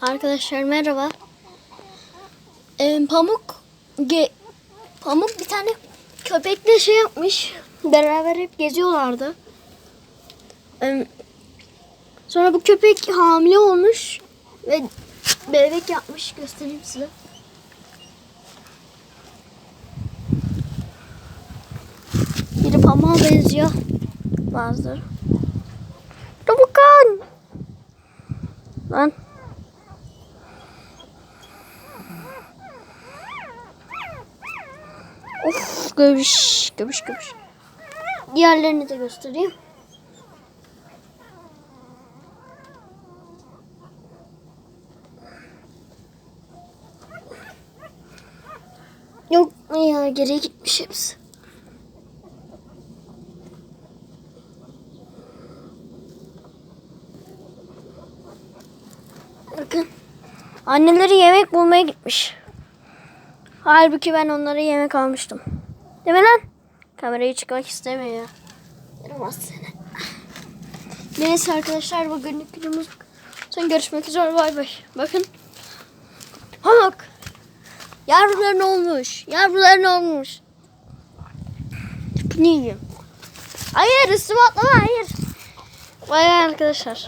Arkadaşlar merhaba. Ee, Pamuk ge, Pamuk bir tane köpekle şey yapmış. Beraber hep geziyorlardı. Ee, sonra bu köpek hamile olmuş ve bebek yapmış. Göstereyim size. Biri pamuğa benziyor. Bazıları. Tavukkan! Lan. Of göbüş, göbüş, göbüş. Diğerlerini de göstereyim. Yok ya geriye gitmiş hepsi. Bakın. Anneleri yemek bulmaya gitmiş. Halbuki ben onlara yemek almıştım. Değil mi lan? Kamerayı çıkmak istemiyor. Yaramaz seni. Neyse arkadaşlar bugünlük videomuz son görüşmek üzere bay bay. Bakın. Pamuk. Yavruların olmuş. Yavruların olmuş. Yiyeyim? Hayır üstüme atlama hayır. Bay bay arkadaşlar.